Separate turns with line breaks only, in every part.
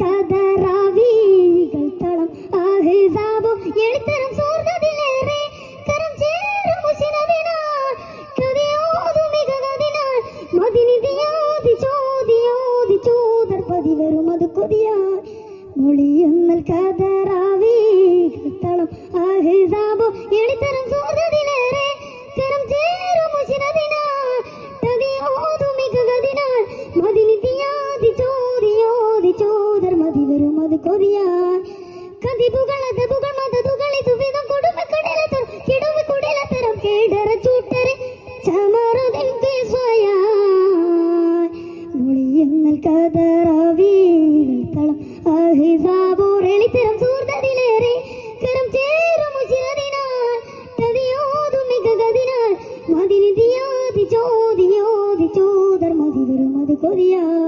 കഥറാവികൾ തളം. ആഹിസാബോ കരം ചേരും കഥറാവികൾ ചോദർ വരും അത് കൊതിയാൻ കതിപുകൾ അതപുകൾ മതതുകൾ വിധം കൊടുമ കടലത്തരം കിടവ് കുടലത്തരം കേടറ ചൂട്ടരെ ചമറുതിൻ തളം അഹിസാബോർ എളിത്തരം സൂർദതിലേറെ കരം ചേരും ഉശിരതിനാൽ തതിയോതും മികകതിനാൽ മതിനിധിയാതി ചോദിയോതി ചോദർ മതി വരും അത് കൊതിയാൻ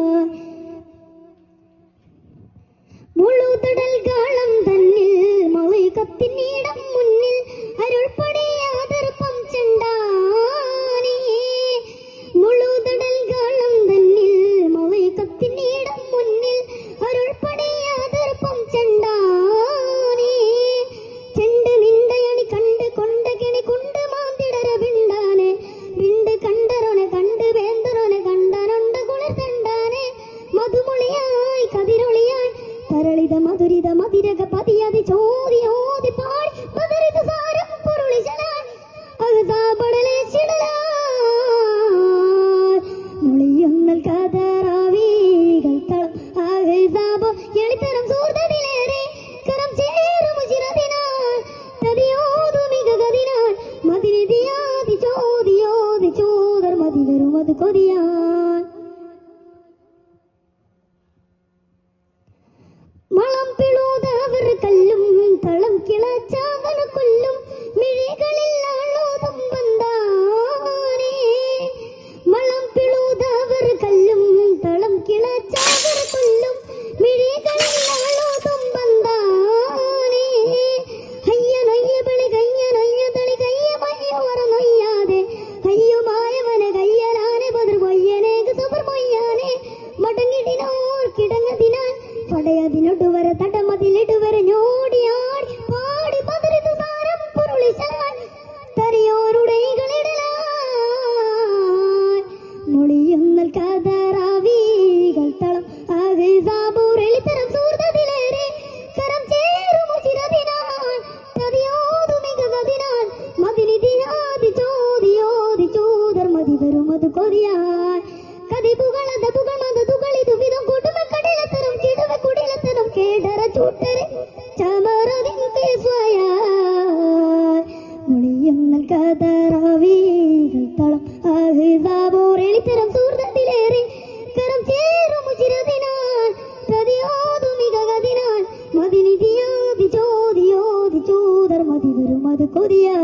തരളിത മധുരിത മതിരക പതിയതി ഓതി പാടി മധുരിത സാരം പൊരുളിശലായി അകസാപടലെ മൊളിയൊന്നൽ കതറാവികൾ തളം. അകസാബോ എളിത്തരം സൂർദതിലേറെ കരം ചേരും ചോദിയോതി ചോദർ മതി വരും അത് കൊതിയാൻ കൊതിയാൽ കതിപുകൾ അതപുകൾ മതതുകൾ ഇത് വിധം കൊടുമ കടലത്തരം കിടവ കുടിലത്തരം കേടറ ചൂട്ടരെ ചമറതിൻ കേസ്വയാ മൊഴിയുന്നൽ കതറാവികൾ തളം ആഹിസാബോർ എളിത്തരം സൂർദത്തിലേറെ കരം ചേരും ഉചിരതിനാൽ തതിയോതു മികകതിനാൽ മതിനിധിയോതി ചോദിയോതി ചോദർ മതി വരും അത് കൊതിയാ